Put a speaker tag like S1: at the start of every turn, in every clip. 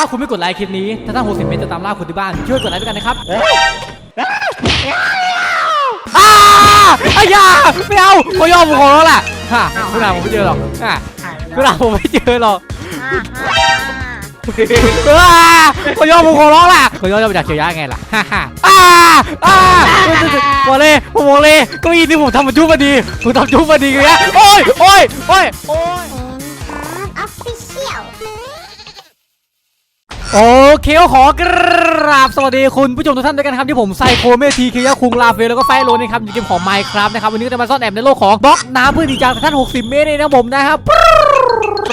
S1: ถ้าคุณไม่กดไลค์คลิปนี้ถ้าท่าน60 เมตรจะตามล่าคุณที่บ้าน ช่วยกดไลค์ด้วยกันนะครับอ้าอายาไม่เอาผมยอมผมขอร้องล่ะฮะคุณอาผมไม่เจอหรอกอะคุณอาผมไม่เจอหรอกอ้าผมยอมผมขอร้องล่ะผมยอมจะไปจากเชียร์ยะไงล่ะฮ่าฮ่าอ้าอ้าบอกเลยผมบอกเลยเก็อีนี่ผมทำมันจุ๊บมาดีผมทำจุ๊บมาดีเลยนะโอ้ยโอ้ยโอ้ยโอ้ย
S2: ออฟฟิเชียล
S1: โอเคขอกราบสวัสดีคุณผู้ชมทุกท่านด้วยกันครับที่ผมไซโคเมทีเคียคุงลาเฟลแล้วก็ไฟโลนะครับอยู่ในเกมของ Minecraft นะครับวันนี้จะมาซ่อนแอบในโลกของบล็อกน้ำเพื่อดีจากท่าน 60 เมตรเลยนะผมนะครับ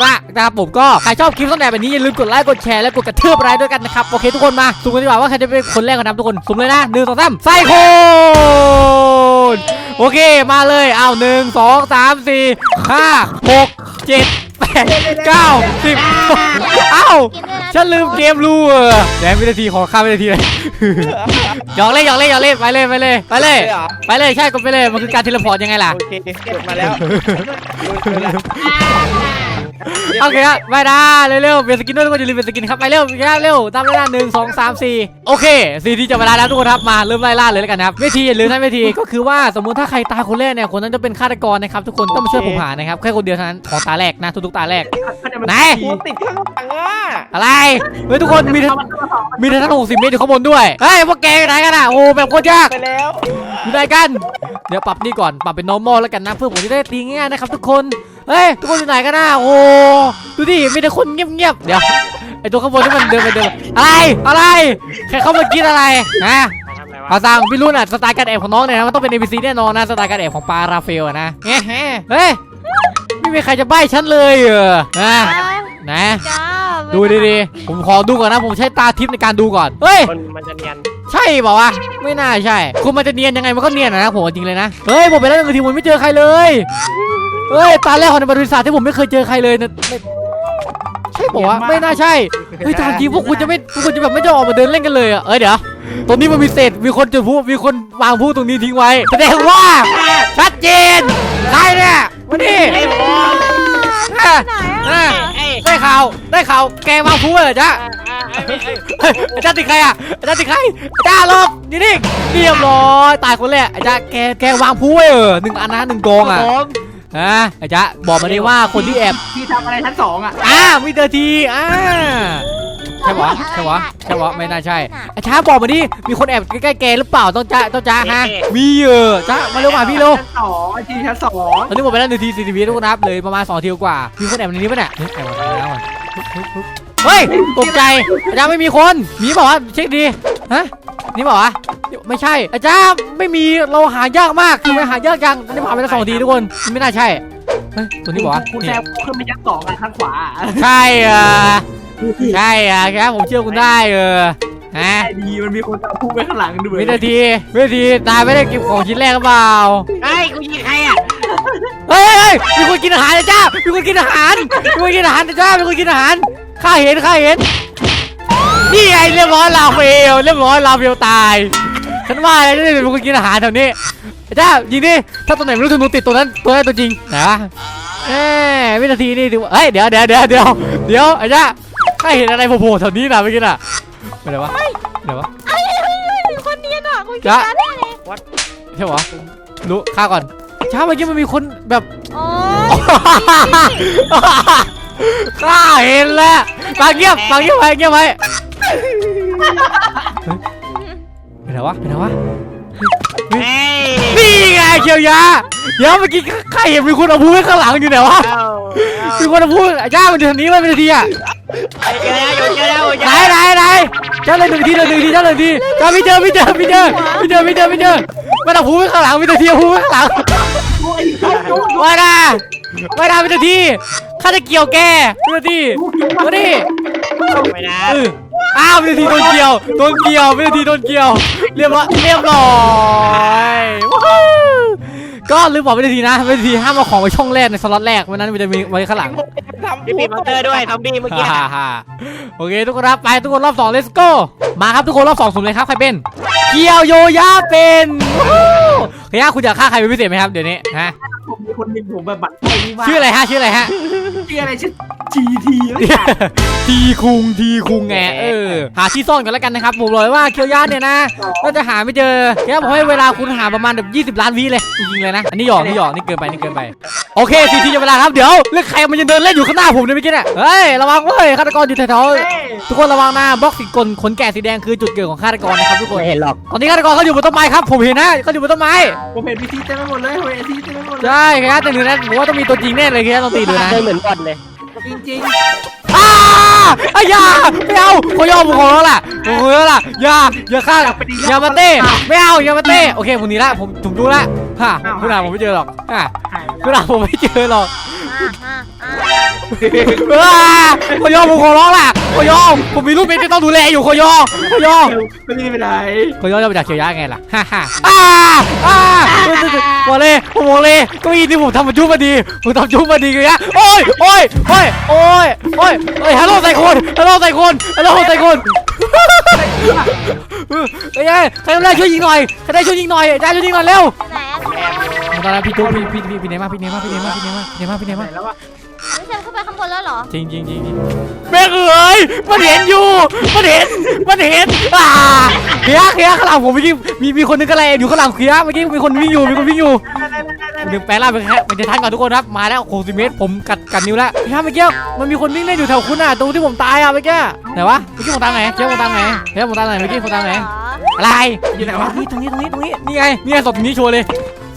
S1: ระนะครับผมก็ใครชอบคลิปซ่อนแอบแบบนี้อย่าลืมกดไลค์กดแชร์และกดกระเทือบไลค์ด้วยกันนะครับโอเคทุกคนมาสุ่มกันดีกว่าว่าใครจะเป็นคนแรกกันนะทุกคนสุ่มเลยนะหนึ่งสองสามไซโคโอเคมาเลยเอาหนึ่งสองสามสี่ห้าหกเจ็ด เก้าสิบเอ้าฉันลืมเกมรูเออแดงวินาทีขอข้ามวินาทีเลยหยอกเล่นหยอกเล่นหยอกเล่นไปเลยไปเลยไปเลย
S3: ใช่เหรอ
S1: ไปเลยใช่กดไปเลยมันคือการเทเลพอร์ตยังไงล่ะ
S3: โอเคกดมาแล้ว
S1: โอเคครับไปได้เร็วๆเปลี่ยนสกินด้วยทุกคนอย่าลืมเปลี่ยนสกินครับไปเร็วเร็วตามเวลาหนึ่งสองสามสี่โอเคสี่ทีจะเวลาแล้วทุกคนครับมาเริ่มไล่ล่าเลยแล้วกันนะครับเวทีอย่าลืมนะเวทีก็คือว่าสมมุติถ้าใครตายคนแรกเนี่ยคนนั้นจะเป็นฆาตกรนะครับทุกคนต้องมาช่วยผมหานะครับแค่คนเดียวเท่านั้นของตาแรกนะทุกๆตาแรกไหน
S3: หัวติดข้างหลังอะ
S1: อะไรเฮ้ยทุกคนมีทั้งมีทั้งหกสิบเมตรอยู่ข้างบนด้วยเฮ้ยพวกแกอยู่ไหนกันอะโอ้แบบโคตรยาก
S3: ไปแล้ว
S1: อยู่ไหนกัน เดี๋ยวปรับนี่ก่อนปรับเป็น normal แล้วกันนะเพื่อผมจะได้ตีง่ายๆนะครับทุกคน เฮ้ยทุกคนอยู่ไหนกันนะโอ้ดูดิมีแต่คนเงียบๆเดี๋ยวไอตัวข้างบนที่มันเดินไปเดินมาอะไรอะไรใครเข้ามากินอะไรฮะอาซังพี่รุ่นอะสไตล์การแอบของน้องเนี่ยนะมันต้องเป็น ABC แน่นอนนะสไตล์การแอบของปลาราเฟลอะนะเฮ้เฮ้ยไม่มีใครจะใบ้ฉันเลยเออนะนะ
S2: จ้า
S1: ดูดีๆ ผมขอดูก่อนนะ ผมใช้ตาทิพย์ในการดูก่อน เฮ้ย
S3: มันมันจะเนียน
S1: ใช่เปล่าวะไม่น่าใช่ คุณมันจะเนียนยังไงมันก็เนียนอะนะผมว่าจริงเลยนะ เฮ้ย ผมไปแล้วหนึ่งทีผมไม่เจอใครเลย เฮ้ยตาแรกของในบริษัทที่ผมไม่เคยเจอใครเลยนะไม่ใช่เปล่าวะไม่น่าใช่เฮ้ยตามจริงพวกคุณจะไม่พวกคุณจะแบบไม่จะออกมาเดินเล่นกันเลยอะเอ้ยเดี๋ยวตรงนี้มันมีเศษมีคนจุดพลุมีคนวางพลุตรงนี้ทิ้งไว้แสดงว่าชัดเจนใครเนี่ยมานี่
S3: ไอ้บอล
S1: อะ
S2: ไหน
S1: อะ
S2: อะ
S3: ไอ้
S1: ได้ข่าวได้ข่าวแกวางพลุเหรอจ๊ะ
S3: ไอ้
S1: อาจารย์ติดใครอะอาจารย์ติดใครอาจารย์หลบอยู่นี่เรียบร้อยตายคนแรกอาจารย์แกแกวางผู้ไว้เออหนึ่งอันนะหนึ่งกองอะ ฮะอาจารย์บอกมาได้ว่าคนที่แอบ
S4: ที่ทำอะไรชั้นสองอะ
S1: อ่ามีเตอร์ทีอ่าใช่ปะใช่ปะใช่ปะไม่น่าใช่อาจารย์บอกมาดิมีคนแอบใกล้ๆแกหรือเปล่าต้องจ้าต้องจ้าฮะมีเออจ้ามาเร็วมาพี่เร็ว
S4: ชั้นสองไอทีชั้นสอง
S1: ตอนนี้หมดไปแล้วหนึ่งทีสี่สิบวิทุกคนนับเลยประมาณสองทีกว่ามีคนแอบในนี้ปะเนี่ยเฮ้ยแอบมาแล้วอะเฮ้ยตกใจอาจารย์ไม่มีคนมีเปล่าวะเช็คดีฮะนี่บอกว่าไม่ใช่อาจารย์ไม่มีเราหายากมากคือมันหายากจังตอนนี้ผ่านไปแล้วสองทีทุกคนไม่น่าใช่เฮ้ยตัวนี้บอกว่า
S4: คุณ
S1: นี่
S4: แซวขึ้นไปชั้นสองอะข้างขวา
S1: ใช่เออใช่อะครับผมเชื่อคุณได้เออฮะ
S4: ไอ้ดีมันมีคนตามพูดไปข้างหลังด้วย
S1: วินาทีวินาทีตายไม่ได้เก็บของชิ้นแรกหรือเปล่า
S3: ไอ้กูยิงใครอะ
S1: เฮ้ยเฮ้ยมีคนกินอาหารนะจ้ามีคนกินอาหารมีคนกินอาหารนะจ้ามีคนกินอาหารข้าเห็นข้าเห็นนี่ไงเรียบร้อยลาเฟลเรียบร้อยลาเฟลตาย ฉันว่าแล้วนี่เป็นคนกินอาหารแถวนี้จ้ายิงดิถ้าตัวไหนไม่รู้ธนูติดตัวนั้นตัวนั้นตัวจริงนะเอ้วินาทีนี่ถือว่าเฮ้ยเดี๋ยวเดี๋ยวเดี๋ยวเดี๋ยวเดี๋ยวไอ้เจ้าข้าเห็นอะไรโผล่ๆแถวนี้นะเมื่อกี้น่ะไปไหนวะไหนวะ
S2: เอ้ยเฮ้ยเฮ้คนเนียนอะคุณคิด
S1: จ๊ะ
S2: การแน่เลย
S1: ใช่ปะรู้ข้าก่อนเช้าเมื่อกี้มันมีคนแบบข้าเห็นแล้วปากเงียบปากเงียบไว้เงียบไว้ ไปไหนวะไปไหนวะ
S3: เฮ้ย
S1: นี่ไงเขียวยาเดี๋ยวเมื่อกี้ข้าเห็นมีคนเอาพูไว้ข้างหลังอยู่ไหนวะ
S3: เอ้า
S1: มีคนเอาพูจ้ามันอยู่ทางนี้เลยเป็นทีอะ
S3: เจอแล้วเจอแล้ว
S1: ไหนไหนไหนจ้าเลยหนึ่งทีเลยหนึ่งทีจ้าเลยหนึ่งทีจ้าไม่เจอไม่เจอไม่เจอไม่เจอไม่เจอไม่เจอมันเอาพูไว้ข้างหลังมีแต่ทีเอาพูไว้ข้างหลังว่านะว่านะมีแต่ทีข้าจะเกี่ยวแกมีแต่ทีมาดิ
S3: ไปนะ
S1: เอออ้าวมีแต่ทีโดนเกี่ยวโดนเกี่ยวมีแต่ทีโดนเกี่ยว เรียบร้อยเรียบร้อยว้าวก็ลืมบอกวินาทีนะวินาทีห้ามเอาของไปช่องแรกในสล็อตแรกวันนั้นมันจะมีไว้ข้างหลัง
S3: ทำพี่ปีมอนเตอร์ด้วยทำดีเมื่อกี้
S1: ฮ่าฮ่าโอเคทุกคนครับไปทุกคนรอบสอง let's go มาครับทุกคนรอบสองสุ่มเลยครับใครเป็นเกียวโยยาเป็นว้าวเฮียคุณอยากฆ่าใครเป็นพิเศษไหมครับเดี๋ยวนี้ฮะ
S4: ผมมี คนหนึ่งผมแบบบัตรไอ้นี่ว่า
S1: ชื่ออะไรฮะ ชื่ออะไรฮะ
S4: ชื่ออะไรชื่อ GT แล้วกัน
S1: ทีคุงทีคุงไงเออหาที่ซ่อนกันแล้วกันนะครับผมบอกเลยว่าเคียวย่าเนี่ยนะก็จะหาไม่เจอแค่ผมให้เวลาคุณหาประมาณแบบ20 ล้านวิเลยจริงๆเลยนะอันนี้หยอกนี่หยอกนี่เกินไปนี่เกินไปโอเคทีทีจะเวลาครับเดี๋ยวเรื่องใครมันจะเดินเล่นอยู่ข้างหน้าผมเนี่ยเมื่อกี้เนี่ยเฮ้ยระวังเว้ยฆาตกรอยู่แถว
S4: เฮ้ย
S1: ๆทุกคนระวังนะบล็อกสีกลขนแกะสีแดงคือจุดเกิดของฆาตกรนะครับทุกคน
S3: ไม่เห็นหรอก
S1: ตอนนี้ฆาตกรเขาอยู่บนต้นไม้ครับผมเห็นนะเขาอยู่บนต้นไม้
S4: ผมเห็นพีทีเต็มไปหมดเลยผมเห็นพีทีเต็มไปหมดเลย
S1: ใช่ครับแต่หนึ่งนะผมว่าต้องมีตัวจริงแน่เลยครับต้องตีดูนะ
S3: เดินเหมือนบอลเลย
S4: จริง
S1: อ้าอ้ายาไม่เอาขอยอมผมขอแล้วล่ะผมขอแล้วล่ะอย่าอย่าฆ่าอย่ามาเต้ไม่เอาอย่ามาเต้โอเคผมหนีละผมผมดูละฮะคุณอาผมไม่เจอหรอกฮะ
S4: ๆหายไป
S1: คุณ
S4: แล้ว
S1: อาผมไม่เจอหรอก
S2: อ่าอ่า อ่า
S1: อ้าขอยอมผมขอร้องล่ะขอยอมผมมีลูกเมียที่ต้องดูแลอยู่ขอยอมขอยอม
S4: ไม่ได้ไปไหน
S1: ขอยอมจะมาจากเชียร์ยะไงล่ะฮ่าฮ่าอ้าอ้าบอกเลยผมบอกเลยเก็อีที่ผมทำมาจุ๊บมาดีผมทำจุ๊บมาดีเลยนะโอ้ยโอ้ยโอ้ยโอ้ยโอ้ยเฮ้ยฮัลโหลใส่คนฮัลโหลใส่คนฮัลโหลใส่คนเฮ้ยเฮ้ยใครได้ช่วยยิงหน่อยใครได้ช่วยยิงหน่อยอาจารย์ช่วยยิงหน่อยเร็ว
S2: ไหนอะ
S1: ตอนนั้นพี่ตุ๊กพี่พี่พี่พี่เนม่าพี่เนม่าพี่เนม่าพี่เนม่าพี่เนม่าพี่เน
S4: ไหน
S1: ม่า
S4: แล้ววะ
S2: ไม่ใช่ขึ้นไปข้างบนแล้วเหรอ
S1: จริงจริงจริงจริงแม่งเอ้ยมันเห็นอยู่มันเห็นมันเห็นอ่าเคียร์เคียร์ข้างหลังผมเมื่อกี้มีมีคนนึงก็อะไรอยู่ข้างหลังเคียร์เมื่อกี้มีคนวิ่งอยู่มีคนวิ่งอยู่หนึ่งแปลงร่างเป็นแค่เป็นจะทันก่อนทุกคนครับมาแล้ว60เมตรผมกัดกัดนิ้วแล้วเคียร์เมื่อกี้มันมีคนวิ่งเล่นอยู่แถวคุณอะตรงที่ผมตายอะเมื่อกี้ไหนวะเมื่อกี้ผมตามไหนเคียร์ผมตามไหนเคียร์ผมตามไหนเมื่อกี้ผมตามไหนอะไร
S4: อยู่ไหนวะ
S1: นี่ตรงนี้ตรงนี้ตรงนี้นี่ไงนี่ไงศพตรงนี้โชว์เลย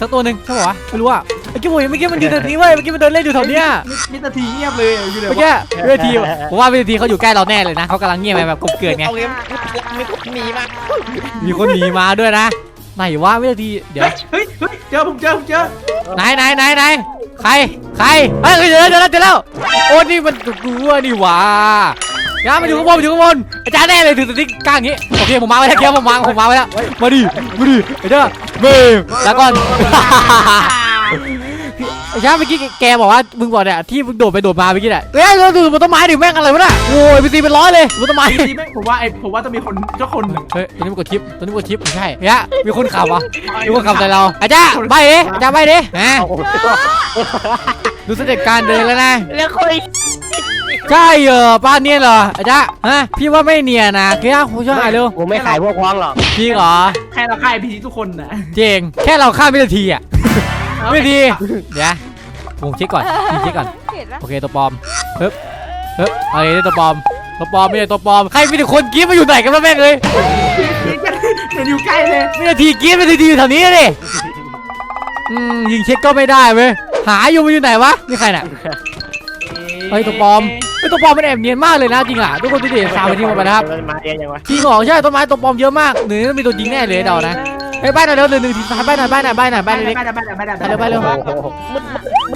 S1: สักตัวหนึ่งใช่ป่าวะไม่รู้อะ เมื่อกี้ผมเห็นเมื่อกี้มันยืนตรงนี้เว้ยเมื่อกี้มันเดินเล่นอยู่แถวเนี้ย
S4: มิสเตอร์ทีเงียบเลยอยู่ไหน
S1: เมื่อ
S4: วะ
S1: กี้เวทีผมว่าเวทีเขาอยู่ใกล้เราแน่เลยนะเขากำลังเงียบไปแบบกบเกลื่อนไง
S3: เอาเงี้ยมีคนหนีมา
S1: มีคนหนีมาด้วยนะไหนวะเวทีเดี๋ยว
S4: เฮ้ยเฮ้ยเจอผมเจอผมเจอ
S1: ไหนไหนไหนไหนใครใครเฮ้ยเจอแล้วเจอแล้วเจอแล้วโอ้นี่มันกูว่านี่หว่าย้ามาอยู่ข้างบนมาอยู่ข้างบนอาจารย์แน่เลยถือสติ๊กก้างอย่างงี้โอเคผมมาไว้แล้วเคี้ยวผมวางผมวางไว้แล้วมาดิมาดิไอ้เจ้าเบ้แล้วก่อน ไอ้ช้าเมื่อกี้แกบอกว่ามึงบอกเนี่ยที่มึงโดดไปโดดมาเมื่อกี้เนี่ยเอ้ยเราดูบนต้นไม้ดิแม่งอะไรวะน่ะโอ้ยพีซีเป็นร้อยเลยบนต้นไม้
S4: พีทีแม่งผมว่าไอ้ผมว่าต้องมีคนเจ้าคนหนึ่ง
S1: เฮ้ยตัวนี้มันกดทิปตัวนี้มันกดทิปไม่ใช่เนี่ยมีคนขับวะมีคนขับใส่เราอาจารย์ใบดิอาจารย์ใบดิฮะดูสเต็ปการเดินแล้วนะ
S3: แล้วคุย
S1: ใช่เหรอป้าเนียนเหรออาจารย์ฮะพี่ว่าไม่เนียนนะเคียผมช่วยหน่อยเร็ว
S3: กูไม่ขายพวกพ้องหรอก
S1: จริงเหรอ
S4: แค่เราค่ายพีทีทุกคนนะ
S1: เจงแค่เราข้ามวินาทีอะ วินาทีเดี๋ยวผมเช็คก่อนพี่เช็คก่อน
S2: เห็นปะ
S1: โอเคตัวปลอมเฮ้ยเฮ้ยอะไรเนี่ยตัวปลอม ตัวปลอมไม่ใช่ตัวปลอม ใครมีแต่คนกรี๊ดมาอยู่ไหนกันบ้างแม่งเลย
S4: เดี๋ยวอยู่ใกล้เลย
S1: วินาทีกรี๊ดวินาทีอยู่แถวนี้เลยอืมยิงเช็คก็ไม่ได้เว้ย หาอยู่มันอยู่ไหนวะ นี่ใครน่ะ เฮ้ยตัวปลอมเฮ้ยตัวปลอมมันแอบเนียนมากเลยนะจริงอะทุกคนดูดิสาวไปที่หมดไปนะครับ
S3: มาเรียนยังวะ
S1: จริงเหรอใช่ต้นไม้ตัวปลอมเยอะมากหรือมีตัวจริงแน่เลยเดานะ เฮ้ยบ้านหน่อยเร็วหนึ่งหนึ่งทีสามบ้านหน่อยบ้านหน่อยบ้านหน่อย
S4: ไป
S1: บ้าน
S4: ไป
S1: เล็ก
S4: ไปไปไปไป
S1: ไปเร็ว
S3: โอ้โหมืด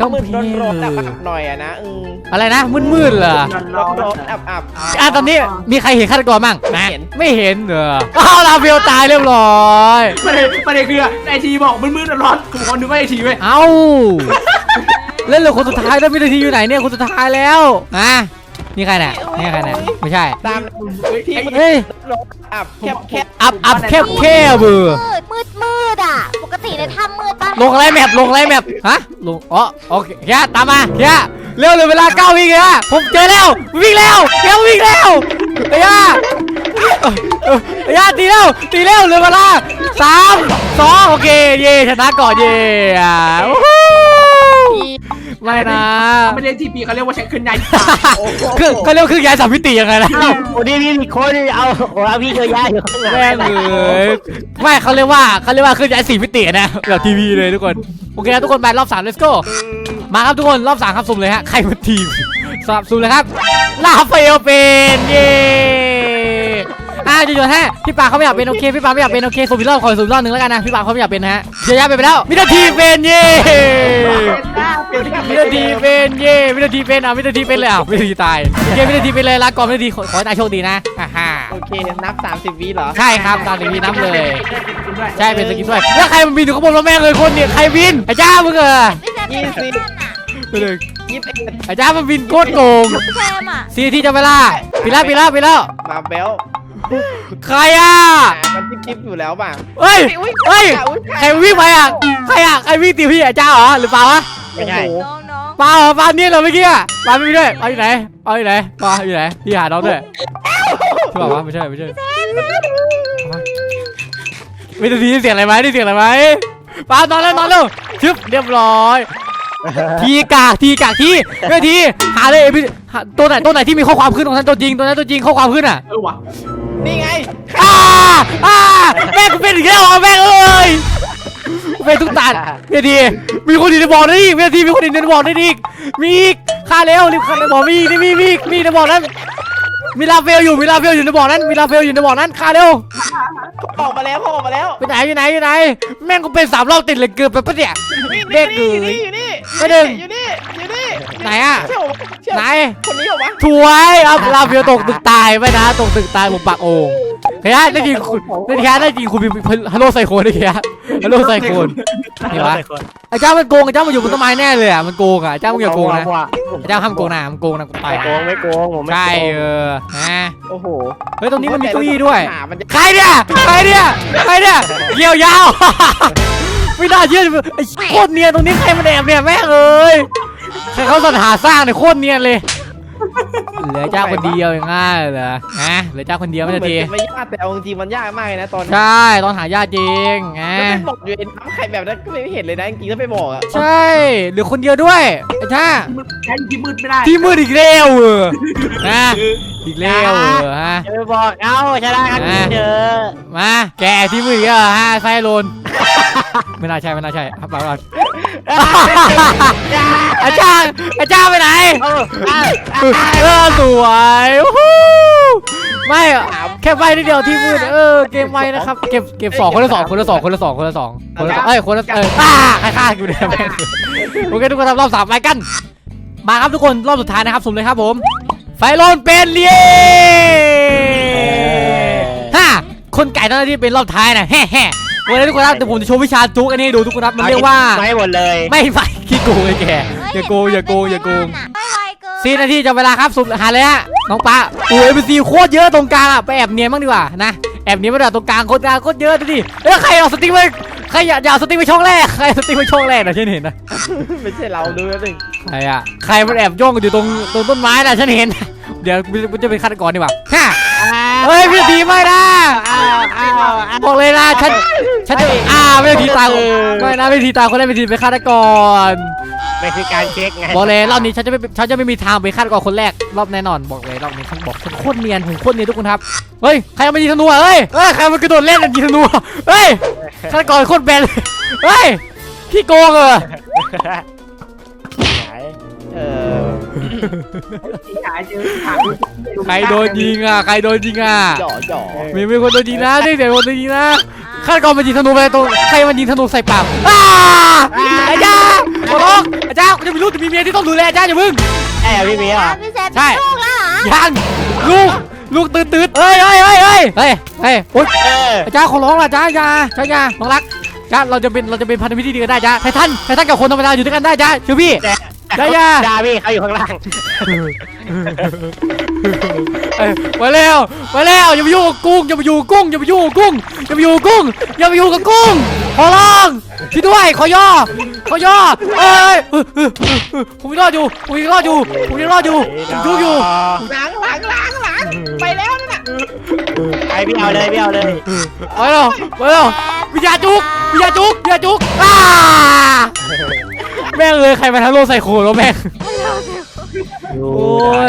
S1: ก็
S3: มืด
S1: พี่
S3: ร้อนร้อน
S1: เล
S3: อับ
S1: ย
S3: อับหน่อยอะนะอืม
S1: อะไรนะมืดๆเหรอ
S3: ร้อนร้อนอับอับ
S1: อะตอนนี้มีใครเห็นฆาตกรบ้าง
S3: ไม่เห็น
S1: ไม่เห็นเหรออ้าวลาเฟลตายเรียบร้อย
S4: ประเด็นประเด็นคือไอทีบอกมืดๆร้อนผมคนนึกว่าไอทีเว้ย
S1: เอ้า เล่นเหลือคนสุดท้ายแล้ววินาทีอยู่ไหนเนี่ยคนสุดท้ายแล้วอะนี่ใครเนี่ยนี่ใครเนี่ยไม่ใช่
S3: ตาม
S4: ที
S1: เฮ้ย
S3: ร้อนอับแคบแคบ
S1: อับอับแคบแคบเบอร์
S2: มืดมืดมืดอะ ปกติในถ้ำมืดปะ
S1: ลงอะไรแมปลงอะไรแมปฮะลงอ๋อโอเคแค่ตามมาแค่เร็วเลยเวลาเก้าวิเลยอะผมเจอแล้ววิ่งแล้วแค่วิ่งแล้วไอ้ย่าเออไอ้ย่าตีแล้วตีแล้วเหลือเวลาสามสองโอเคเย่ชนะก่อนเย่อะโอ้โห ไม่นะ
S4: ไม่ได้ทีปีเขาเรียกว่าใช้ขึ้นใหญ่
S1: คือเขาเรียกว่าเครื่องย้ายสามมิติยังไงนะ
S3: อ้าวโอ้ดีพี่มีคนเอาโอ้เอาพี่เชียร์ยาอยู่ข้างหลัง
S1: แม่งเลยไม่เขาเรียกว่าเขาเรียกว่าเครื่องย้ายสี่มิตินะแบบทีวีเลยทุกคนโอเคนะทุกคนไปรอบสาม let's go มาครับทุกคนรอบสามครับสุ่มเลยฮะใครเป็นทีมสอบสุ่มเลยครับลาเฟลเป็นเย้ อ่าจุดๆฮะพี่ปาเขาไม่อยากเป็นโอเคพี่ปาไม่อยากเป็นโอเคสุ่มอีกรอบขอสุ่มอีกรอบหนึ่งแล้วกันนะพี่ปาเขาไม่อยากเป็นนะฮะเชียร์ยาเป็นไปแล้วมินาทีเป็นเย้มินาทีเป็นเย้มินาทีเป็นอะมินาทีเป็นเลยอะมินาทีตายโอเคมินาทีเป็นเลยลาก่อนมินาทีขอขอให้นายโชคดีนะอ่าฮะ
S3: โอเคนับ 30วิเหรอ
S1: ใช่ครับตามทีวีน้ำเลย ใช่เป็นสกินด้วยแล้วใครมันบินอยู่ข้างบนวะแม่งเลยคนเนี่ยใครบินไอ้จ้ามึงเหรอ
S2: ไม่ใช่เป็นนั่นอะ
S1: ไปเลย
S3: ยี่สิบเอ็ด
S1: ไอ้จ้ามันบินโคตรโกง
S2: แซมอะ
S1: ซีที่จะเวลาปีแล้วปีแล้วปีแล้ว
S3: มาเบล
S1: ใครอะ
S3: มันจิ๊บจิ๊บอยู่แล้วป่ะ
S1: เฮ้ย
S3: อุ๊ย
S1: เฮ้ย
S3: อุ๊ย
S1: ใครวิ่งไปอะใครอะใครวิ่งตีพี่ไอ้จ้าเหรอหรือเปล่าวะ
S3: ไม่ใช่
S2: น้องน้อง
S1: ปลาเหรอปลาเนี่ยเหรอเมื่อกี้อะปลาไม่มีด้วยปลาอยู่ไหนปลาอยู่ไหนปลาอยู่ไหนพี่หาน้องด้วยใช่ป่าวะไม่ใช่ไม่ใช่ไม่ได้ยินเสียงอะไรไหมได้ยินเสียงอะไรไหมปลานอนแล้วนอนแล้วชึบเรียบร้อยทีกากทีกากทีไม่ทีหาเลยพี่หาตัวไหนตัวไหนที่มีข้อความขึ้นของฉันตัวจริงตัวนั้นตัวจริงข้อความขึ้นอะ
S4: เออวะ
S3: นี่ไง
S1: อ้าอ้าแม่งกูเป็นอีกแล้วเหรอแม่งเอ้ยกูเป็นทุกตาเมียทีมีคนอยู่ในบ่อนั่นอีกเมียทีมีคนอยู่ในบ่อนั่นอีกมีอีกฆ่าแล้วรีบฆ่าในบ่อมีอีกนี่มีมีอีกมีในบ่อนั้นมีลาเฟลอยู่มีลาเฟลอยู่ในบ่อนั้นมีลาเฟลอยู่ในบ่อนั้นฆ่าเร็ว
S3: ออกมาแล้วเขาออกมาแล้ว
S1: ไปไหนอยู่ไหนอยู่ไหน แม่งกูเป็นสามรอบติดเลยเกือบไปปะเนี่ย
S3: นี่
S1: เด็ก
S3: นี่
S1: เอ๋ย
S3: อยู่นี่
S1: ไม่ดึง
S3: อยู่นี่อยู่นี่
S1: ไหนอะ
S3: เชี่ยวเชี่ยว
S1: ไหน
S3: คนนี้เหรอวะ
S1: ถวยครับลาเฟียตกตึกตายไปนะตกตึกตายผมปากโอ่งเฮ้ยได้จริงคุณได้แค่ได้จริงคุณมีฮัลโหลไซโคนได้แค่ฮัลโหลไซโคนนี่วะไอ้เจ้ามันโกงไอ้เจ้ามันอยู่บนต้นไม้แน่เลยอะมันโกงอะไอ้เจ้ามึงอย่าโกงนะไอ้เจ้าห้ามโกงนะมันโกงนะกูต่อย
S3: ไม่โกงไม่โกงผมไม่
S1: ใช่
S3: โกง
S1: เออฮะ
S3: โอ้โห
S1: เฮ้ยตรงนี้มันมีเก้าอี้ด้วย
S3: หามันจะ
S1: ใครเนี่ยใครเนี่ยใครเนี่ยเกี่ยวยาวไม่น่าเชื่อไอ้โคตรเนียนตรงนี้ใครมันแอบเนี่ยแม่งเอ้ย ใครเขาสรรหาสร้างเนี่ยโคตรเนียนเลย เหลือเจ้าคนเดียวอย่างง่ายเหรอฮะเหลือเจ้าคนเดียวไม่ได้ที
S3: ไม่ยากแต่เอาจริงๆมันยากมากเลยนะตอน
S1: ใช่ตอนหายาจริงไง
S3: แล้วไปบอกอยู่ไอ้น้ำไข่แบบนั้นก็ไม่เห็นเลยนะจริงๆถ้าไปบอกอะ
S1: ใช่เหลือคนเดียวด้วยไอ้ช่า
S4: มืดแค่ที่มืดไม่ได้
S1: ที่มืดอีกแล้วเออนะอีกแล้วเออฮะ
S3: จะไปบอกเอาชนะครับ
S1: อะ
S3: เจอ
S1: มาแกที่มืดอีกแล้วฮะไซโลนไม่น่าใช่ไม่น่าใช่ครับปากก่อน อาจารย์อาจารย์ไปไหน
S3: เอออะ
S1: เออสวยวู้ฮู้ไม่อะแค่ใบนิดเดียวที่มืดเออเกมไวนะครับเก็บเก็บสองคนละสองคนละสองคนละสองคนละสองคนละสองเอ้ยคนละเอออ่าใครฆ่ากูเนี่ยแม่งโอเคทุกคนทำรอบสามไปกัน มาครับทุกคนรอบสุดท้ายนะครับสุ่มเลยครับผม ไฟโลนเป็นเลียฮ่าคนไก่ตอนที่เป็นรอบท้ายนะแฮ่แฮ่ วันนี้ทุกคนครับเดี๋ยวผมจะโชว์วิชาจุกอันนี้ให้ดูทุกคนครับมันเรียกว่า
S3: ไม่หมดเลย
S1: ไม่ไม่ขี้โกงไอ้แกอย่าโกงอย่าโกงอย่าโกง
S2: ไม่ไวเกิน
S1: สี่นาทีจะเวลาครับสุดหาเลยฮะน้องปลาโอ้ยเป็นซีโคตรเยอะตรงกลางอะไปแอบเนียนบ้างดีกว่านะแอบเนียนมาตรงกลางโคตรกลางโคตรเยอะดูดิเอ้ยใครเอาสติ๊กไปใครอยากอยากเอาสติ๊กไปช่องแรกใครเอาสติ๊กไปช่องแรกนะฉันเห็นนะ
S3: ไม่ใช่เราดูแล้วหนึ่ง
S1: ใครอะใครมันแอบย่องอยู่ตรงตรงต้นไม้น่ะฉันเห็น เดี๋ยวกูจะเป็นฆาตกรดีกว่าฮะเฮ้ยพี่ทีไม่นะ
S3: อ้าวอ้าวอ้าว
S1: บอกเลยนะฉันฉันจะอ่าไม่ทีตายไม่นะไม่ทีตายคนแรกไม่ทีเป็นฆาตกร
S3: ไม่คือการเช็คไง
S1: บอกเลยรอบนี้ฉันจะไม่ฉันจะไม่มีทางไปฆาตกรคนแรกรอบแน่นอนบอกเลยรอบนี้ฉันบอกฉันโคตรเนียนผมโคตรเนียนทุกคนครับเฮ้ยใครเอามายิงธนูอะเฮ้ยเฮ้ยใครมันกระโดดเล่นยิงธนูอะเฮ้ยฆาตกรโคตรแบนเลยเฮ้ยพี่โกงเหรอ
S3: ไหน เออ
S4: ที่หายเจอถาม
S1: ใครโดนยิงอะ ใครโดนยิงอะ
S3: หย่อหย่อ
S1: มีมีคนโดนยิงนะนี่เดี๋ยวคนโดนยิงนะฆาตกรมันยิงธนูไปตรงใครมันยิงธนูใส่ปากอ้าอาจารย์ขอร้องอาจารย์จะมีลูกจะมีเมียที่ต้องดูแลอาจารย์อย่าพึ่ง
S3: แอบพี่เมีย
S2: พี่แซม
S1: ใช่
S2: ลูกแล้วเหรอ
S1: ยังลูกลูกตื่นตื่นเอ้ยเอ้ยเอ้ยเอ้ยเฮ้ยเฮ้ยโอ๊ย
S3: เออ
S1: อาจารย์ขอร้องละอาจารย์อยาอาจารย์อยาน้องรักอาจารย์เราจะเป็นเราจะเป็นพันธมิตรที่ดีกันได้อาจารย์ไททันไททันกับคนธรรมดาอยู่ด้วยกันได้อาจารย์เชื่อพี่
S3: แต่
S1: อ ย่าอย่า
S3: ดาพี่เขาอยู่ข้างล่าง
S1: เอ้ยมาแล้วมาแล้วอย่ามายุ่งกับกุ้งอย่ามายุ่งกับกุ้งอย่ามายุ่งกับกุ้งอย่ามายุ่งกับกุ้งอย่ามายุ่งกับกุ้งขอร้องช่วยด้วยขอย่อขอย่อเอ้ยเออเออเออเออผมยังรอดอยู่ผมยังรอดอยู่ผมยังรอดอยู่ผมยุ่งอยู่
S3: หลังหลังหลังหลังไปแล้วนั่นน่ะไปพี่เอาเลยพี่เอาเลย
S1: ไปแล้วไปแล้ววิญญาณจุกวิญญาณจุกวิญญาณจุกอ้า แม่งเลยใครมาทำโลใส่โคแล้วแม่ง โอ้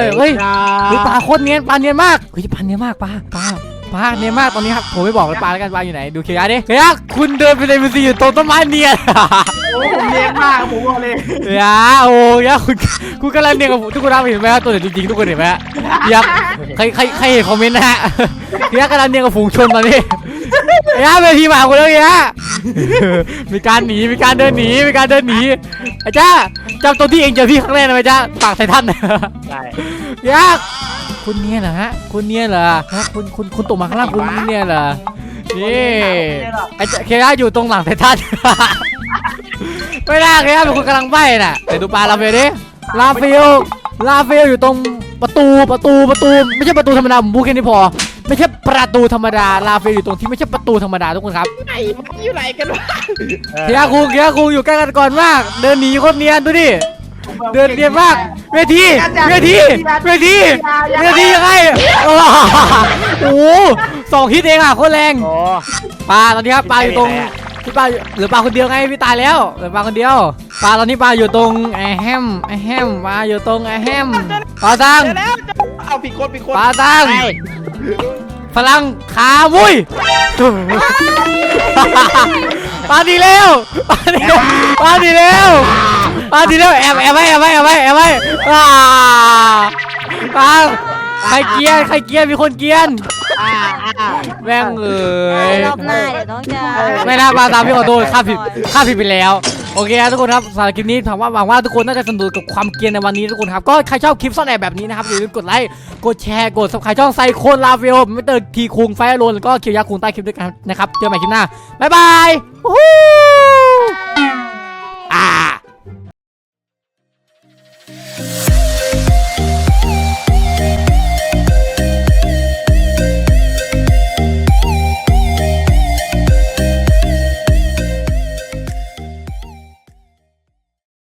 S1: ยเฮ้ยเฮ้ยปลาโคตรเนียนปลาเนียนมากเฮ้ยปลาเนียนมากปลาปลาปลาเนียนมากตอนนี้ครับผมไม่บอกเลยปลาแล้วกันปลาอยู่ไหนดูเคียร์ดิเคียร์คุณเดินไปในมือซีอยู่ตรงต้นไม้เนียน
S4: โอ้ผมเลี้ยงมากผมบอกเลย
S1: เคียร์โอ้ยะคุณคุณกำลังเนียนกับผมทุกคนรับเห็นไหมครับตัวเดียวจริงๆทุกคนเห็นไหมฮะยับใครใครใครเห็นคอมเมนต์นะฮะเคียร์กำลังเนียนกับฝูงชนตอนนี้ เคียร์เวทีมาคนแล้วเคียร์มีการหนีมีการเดินหนีมีการเดินหนีไอ้จ้าจำตัวที่เองเจอพี่ครั้งแรกนะไอ้จ้าปากใส่ท่าน
S3: ได้
S1: ยักคุณเนี่ยเหรอฮะคุณเนี่ยเหรอฮะคุณคุณคุณตกมาข้างล่างคุณเนี่ยเหรอนี่ไอ้เคย่าอยู่ตรงหลังไททันไม่ได้เคย่าเป็นคนกำลังใบ้น่ะเดี๋ยวดูปลาลาเฟลดิลาเฟลลาเฟลอยู่ตรงประตูประตูประตู ไม่ใช่ประตูธรรมดาผมพูดแค่นี้พอ ไม่ใช่ประตูธรรมดาลาเฟลอยู่ตรงที่ไม่ใช่ประตูธรรมดาทุกคนครับ
S3: ไหนมันอยู่ไหนกันวะ
S1: เฮียคุงเฮียคุงอยู่ใกล้กันก่อนมาก เดินหนีโคนเนียนดูดิเดินเนียนมากเวทีเวทีเวทีเวทียังไงโอ้โหสองฮิตเองอะโคตรแรง
S3: โอ้
S1: ปลาตอนนี้ครับปลาอยู่ตรงพี่ปลาอยู่เหลือปลาคนเดียวไงพี่ตายแล้วเหลือปลาคนเดียวปลาตอนนี้ปลาอยู่ตรงไอแฮมไอแฮมปลาอยู่ตรงไอแฮมปลาตัง
S3: เจอแล้วเจอเอาผิดคนผิดคน
S1: ปลาตัง
S3: ไป
S1: พลังขามุยปลาดีแล้วปลาดีแล้วปลาดีแล้วปลาดีแล้วแอบแอบไว้แอบไว้แอบไว้แอบไว้อ่าปลาใครเกรียนใครเกรียนมีคนเกรียน
S3: อ่าอ่า
S1: แม่งเอ้ย
S2: รอบหน้าเดี๋ยวต้องจะ
S1: ไม่น่ามาตามพี่ขอโทษข้าผิดข้าผิดไปแล้ว โอเคครับทุกคนครับสำหรับคลิปนี้ถามว่าหวังว่าทุกคนน่าจะสนุกกับความเกรียนในวันนี้ทุกคนครับก็ใครชอบคลิปซ่อนแอบแบบนี้นะครับอย่าลืมกดไลค์กดแชร์กดสับสไครต์ช่องไซโคนลาเวลไม่เตอร์ทีคุงไฟอโรนแล้วก็เคียวยาคุงใต้คลิปด้วยกันนะครับเจอกันใหม่คลิปหน้าบ๊ายบาย